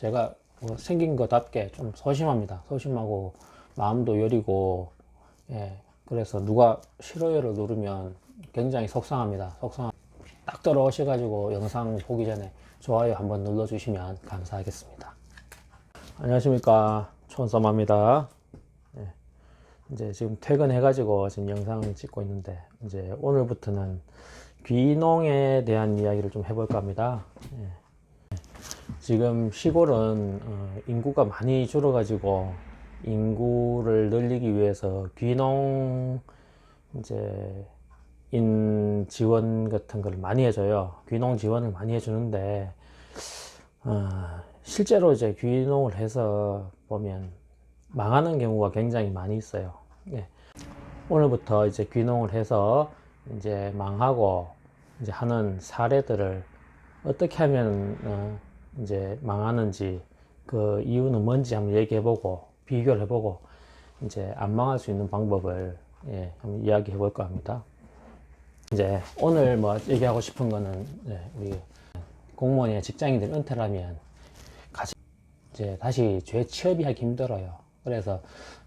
제가 뭐 생긴 것답게 좀 소심합니다. 소심하고 마음도 여리고 예 그래서 누가 싫어요를 누르면 굉장히 속상합니다. 속상 딱 들어오셔가지고 영상 보기 전에 좋아요 한번 눌러주시면 감사하겠습니다. 안녕하십니까 촌썸입니다. 예, 이제 지금 퇴근해가지고 지금 영상을 찍고 있는데 이제 오늘부터는 귀농에 대한 이야기를 좀 해볼까 합니다. 예. 지금 시골은 어, 인구가 많이 줄어가지고 인구를 늘리기 위해서 귀농 이제 인 지원 같은 걸 많이 해줘요. 귀농 지원을 많이 해주는데 어, 실제로 이제 귀농을 해서 보면 망하는 경우가 굉장히 많이 있어요. 예. 오늘부터 이제 귀농을 해서 이제 망하고 이제 하는 사례들을 어떻게 하면 어, 이제 망하는지 그 이유는 뭔지 한번 얘기해보고 비교를 해보고 이제 안 망할 수 있는 방법을 예, 한번 이야기해 볼까 합니다. 이제 오늘 뭐 얘기하고 싶은 거는 예, 우리 공무원이나 직장인들 은퇴를 하면 같이 이제 다시 재취업이 하기 힘들어요. 그래서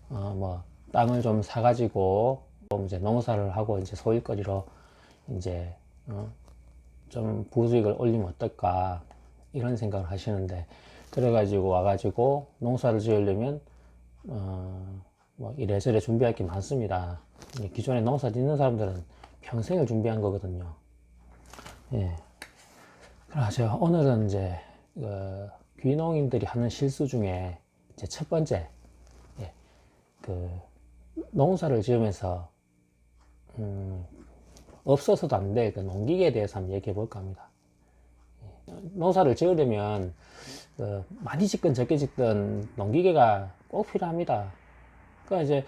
어 뭐 땅을 좀 사가지고 좀 이제 농사를 하고 이제 소일거리로 이제 어 좀 부수익을 올리면 어떨까 이런 생각을 하시는데 그래가지고 와가지고 농사를 지으려면 어 뭐 이래저래 준비할 게 많습니다. 이 기존에 농사 짓는 사람들은 평생을 준비한 거거든요. 예. 그래서 오늘은 이제 그 귀농인들이 하는 실수 중에 이제 첫 번째 예, 그 농사를 지으면서 음, 없어서도 안될그 농기계에 대해서 한번 얘기해 볼까 합니다. 예, 농사를 지으려면 그 많이 짓든 적게 짓든 농기계가 꼭 필요합니다. 그러니까 이제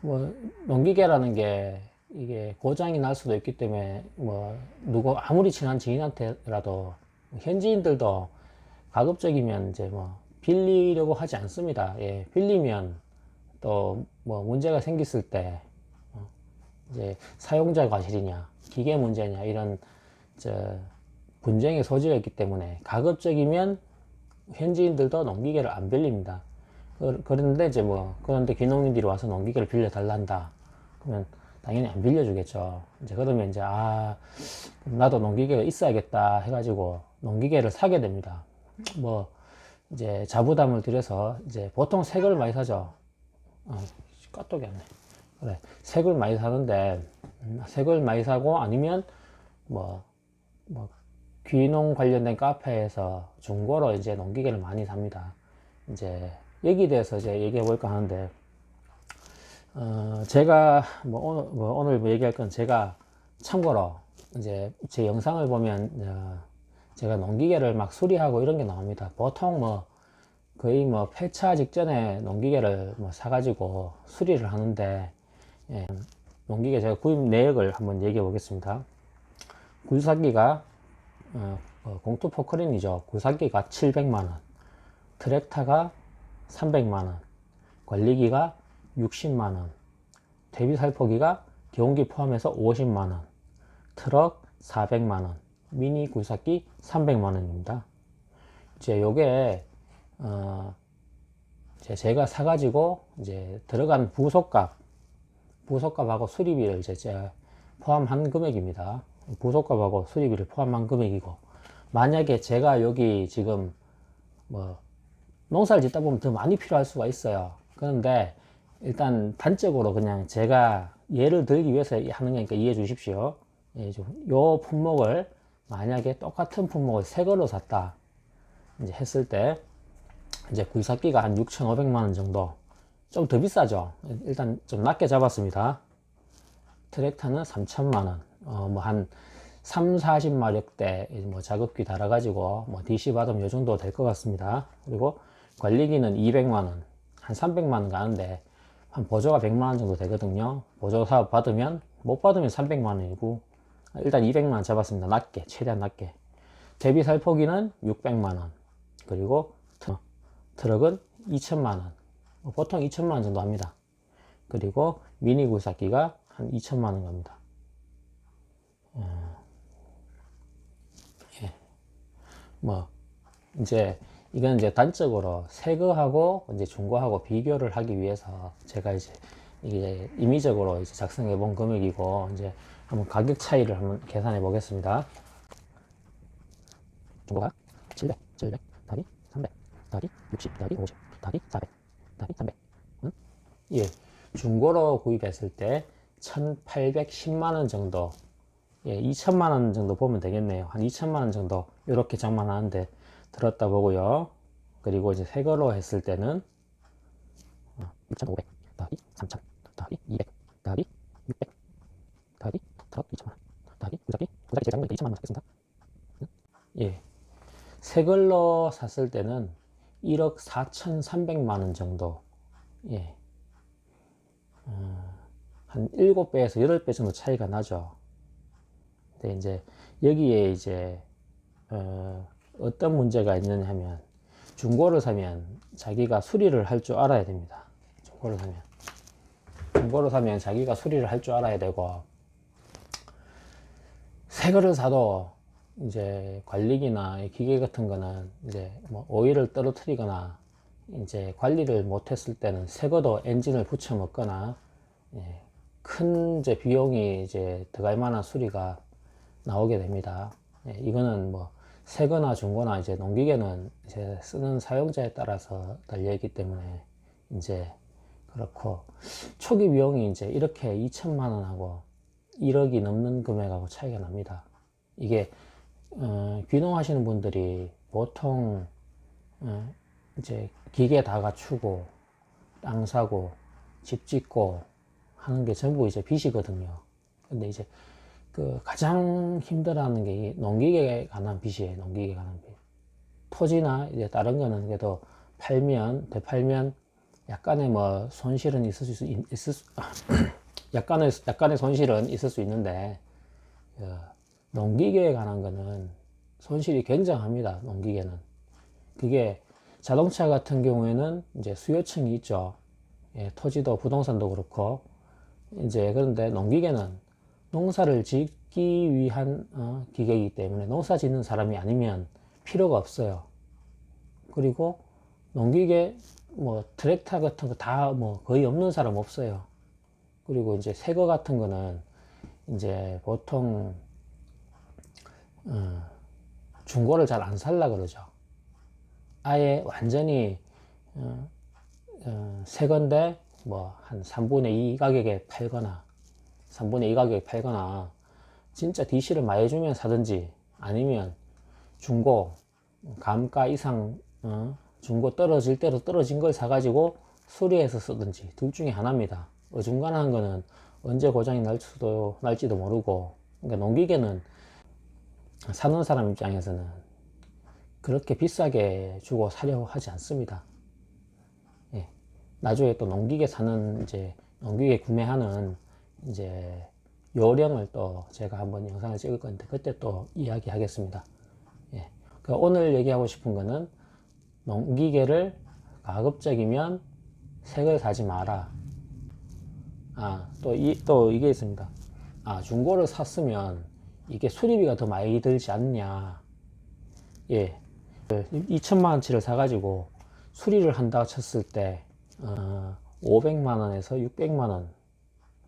뭐 농기계라는 게 이게 고장이 날 수도 있기 때문에 뭐 누구 아무리 친한 지인한테라도 현지인들도 가급적이면 이제 뭐 빌리려고 하지 않습니다. 예, 빌리면 또 뭐 문제가 생겼을 때 어, 이제 사용자 과실이냐 기계 문제냐 이런 저 분쟁의 소지가 있기 때문에 가급적이면 현지인들도 농기계를 안 빌립니다. 그- 그런데 이제 뭐 그런데 귀농인들이 와서 농기계를 빌려 달란다. 그러면 당연히 안 빌려주겠죠. 이제 그러면 이제 아 나도 농기계가 있어야겠다 해가지고 농기계를 사게 됩니다. 뭐 이제 자부담을 들여서 이제 보통 새걸 많이 사죠. 어, 까똑이 안 네. 그래 새걸 많이 사는데 음, 새걸 많이 사고 아니면 뭐 뭐 귀농 관련된 카페에서 중고로 이제 농기계를 많이 삽니다. 이제 여기에 대해서 이제 얘기해 볼까 하는데 어, 제가 뭐 오늘, 뭐 오늘 뭐 얘기할 건 제가 참고로 이제 제 영상을 보면 어, 제가 농기계를 막 수리하고 이런 게 나옵니다. 보통 뭐 거의 뭐 폐차 직전에 농기계를 뭐 사가지고 수리를 하는데 예, 농기계 제가 구입 내역을 한번 얘기해 보겠습니다. 굴삭기가 공투 포크린이죠. 굴삭기가 700만원, 트랙터가 300만원, 관리기가 60만원, 대비 살포기가 기온기 포함해서 50만원, 트럭 400만원, 미니 굴삭기 300만원입니다. 이제 요게, 어, 제가 사가지고 이제 들어간 부속값, 부속값하고 수리비를 이제 포함한 금액입니다. 부속값하고 수리비를 포함한 금액이고, 만약에 제가 여기 지금 뭐 농사를 짓다 보면 더 많이 필요할 수가 있어요. 그런데 일단 단적으로 그냥 제가 예를 들기 위해서 하는 거니까 이해해 주십시오. 예, 좀요 품목을 만약에 똑같은 품목을 새 걸로 샀다. 이제 했을 때 이제 굴삭기가 한 6,500만 원 정도. 좀 더 비싸죠. 일단 좀 낮게 잡았습니다. 트랙터는 3천만 원. 어, 뭐 한 3, 40마력대 뭐 작업기 달아가지고 뭐 DC 받으면 요 정도 될 것 같습니다. 그리고 관리기는 200만 원, 한 300만 원 가는데 한 보조가 100만 원 정도 되거든요. 보조 사업 받으면 못 받으면 300만 원이고 일단 200만 원 잡았습니다. 낮게 최대한 낮게. 대비 살포기는 600만 원. 그리고 트- 트럭은 2천만 원. 뭐 보통 2천만 원 정도 합니다. 그리고 미니 굴삭기가 한 2천만 원 갑니다. 뭐 이제 이건 이제 단적으로 새 거하고 이제 중고하고 비교를 하기 위해서 제가 이제 이게 임의적으로 이제 작성해 본 금액이고 이제 한번 가격 차이를 한번 계산해 보겠습니다. 중고가 700, 700, 더하기 300, 더하기 60, 더하기 50, 더하기 400, 더하기 300. 응? 예, 중고로 구입했을 때 1,810만 원 정도, 예, 2천만 원 정도 보면 되겠네요. 한 2천만 원 정도 이렇게 장만하는데 들었다 보고요. 그리고 이제 새 거로 했을 때는 6,500 더하기 3,000 더하기 200 더하기 600 더하기 트럭 2천만 원 더하기 무작위 무작위 제작물 2천만 원 받겠습니다. 예, 새 걸로 샀을 때는 1억 4,300만 원 정도, 예, 어, 한 7배에서 8배 정도 차이가 나죠. 근데 이제 여기에 이제 어, 어떤 문제가 있느냐 하면 중고를 사면 자기가 수리를 할 줄 알아야 됩니다. 중고를 사면 중고를 사면 자기가 수리를 할 줄 알아야 되고 새 거를 사도 이제 관리기나 이 기계 같은 거는 이제 뭐 오일을 떨어뜨리거나 이제 관리를 못했을 때는 새 거도 엔진을 붙여 먹거나 예, 큰 이제 비용이 이제 들어갈 만한 수리가 나오게 됩니다. 예, 이거는 뭐 새거나 중고나 이제 농기계는 이제 쓰는 사용자에 따라서 달려 있기 때문에 이제 그렇고 초기 비용이 이제 이렇게 2천만 원하고 1억이 넘는 금액하고 차이가 납니다. 이게 어, 귀농하시는 분들이 보통 어, 이제 기계 다 갖추고 땅 사고 집 짓고 하는 게 전부 이제 빚이거든요. 근데 이제 그 가장 힘들어하는 게이 농기계에 관한 빚이에요. 농기계에 관한 빚. 토지나 이제 다른 거는 그래도 팔면 되팔면 약간의 뭐 손실은 있을 수 있, 있을 수 약간의 약간의 손실은 있을 수 있는데 어, 농기계에 관한 거는 손실이 굉장합니다. 농기계는 그게 자동차 같은 경우에는 이제 수요층이 있죠. 예, 토지도 부동산도 그렇고 이제 그런데 농기계는 농사를 짓기 위한 어, 기계이기 때문에 농사 짓는 사람이 아니면 필요가 없어요. 그리고 농기계 뭐 트랙터 같은 거 다 뭐 거의 없는 사람 없어요. 그리고 이제 새거 같은 거는 이제 보통 어, 중고를 잘 안 살라 그러죠. 아예 완전히 어, 어, 새 건데 뭐 한 3분의 2 가격에 팔거나 3분의 2 가격에 팔거나 진짜 DC를 많이 주면 사든지 아니면 중고 감가 이상 어, 중고 떨어질 대로 떨어진 걸 사가지고 수리해서 쓰든지 둘 중에 하나입니다. 어중간한 거는 언제 고장이 날 수도 날지도 모르고 그러니까 농기계는 사는 사람 입장에서는 그렇게 비싸게 주고 사려고 하지 않습니다. 예. 나중에 또 농기계 사는 이제 농기계 구매하는 이제 요령을 또 제가 한번 영상을 찍을 건데 그때 또 이야기하겠습니다. 예. 그 오늘 얘기하고 싶은 거는 농기계를 가급적이면 새걸 사지 마라. 아, 또, 이, 또 이게 있습니다. 아, 중고를 샀으면 이게 수리비가 더 많이 들지 않냐. 예. 2천만원치를 사가지고 수리를 한다 쳤을 때, 어, 500만원에서 600만원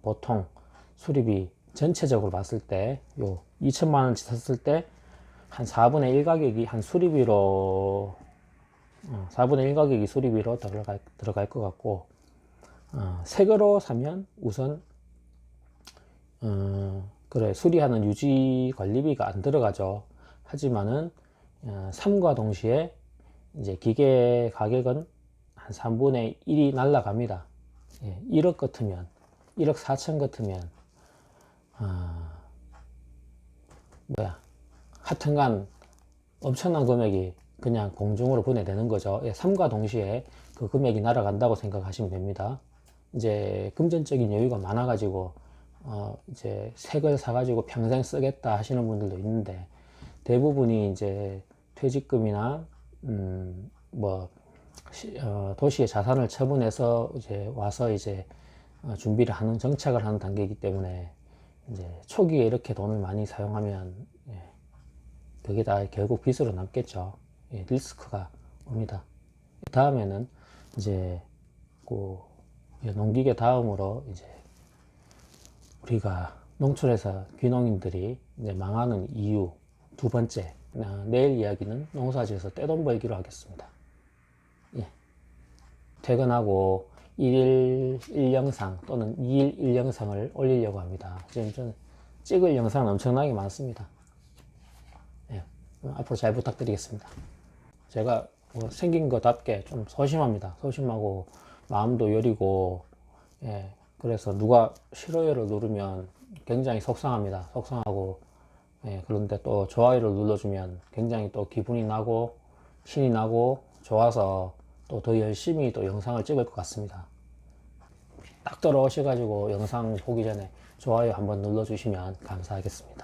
보통 수리비 전체적으로 봤을 때, 요 2천만 원치 샀을 때, 한 4분의 1 가격이 한 수리비로, 어, 4분의 1 가격이 수리비로 들어갈, 들어갈 것 같고, 어, 새 거로 사면 우선, 어, 그래, 수리하는 유지 관리비가 안 들어가죠. 하지만은, 어, 3과 동시에 이제 기계 가격은 한 3분의 1이 날라갑니다. 예, 1억 같으면, 1억 4천 같으면, 아, 뭐야, 하여튼간 엄청난 금액이 그냥 공중으로 보내되는 거죠. 예, 3과 동시에 그 금액이 날아간다고 생각하시면 됩니다. 이제 금전적인 여유가 많아가지고, 어, 이제 새걸 사가지고 평생 쓰겠다 하시는 분들도 있는데, 대부분이 이제 퇴직금이나, 음, 뭐, 시- 어, 도시의 자산을 처분해서 이제 와서 이제 어, 준비를 하는 정착을 하는 단계이기 때문에 이제 초기에 이렇게 돈을 많이 사용하면 예, 그게 다 결국 빚으로 남겠죠. 예, 리스크가 옵니다. 다음에는 이제 그 농기계 다음으로 이제 우리가 농촌에서 귀농인들이 이제 망하는 이유 두 번째 아, 내일 이야기는 농사지에서 떼돈 벌기로 하겠습니다. 예. 퇴근하고 1일 1영상 또는 2일 1영상을 올리려고 합니다. 지금 좀 찍을 영상은 엄청나게 많습니다. 예. 앞으로 잘 부탁드리겠습니다. 제가 뭐 생긴 것답게 좀 소심합니다. 소심하고 마음도 여리고 예. 그래서 누가 싫어요를 누르면 굉장히 속상합니다. 속상하고 예. 그런데 또 좋아요를 눌러주면 굉장히 또 기분이 나고 신이 나고 좋아서 또 더 열심히 또 영상을 찍을 것 같습니다. 딱 들어오셔가지고 영상 보기 전에 좋아요 한번 눌러주시면 감사하겠습니다.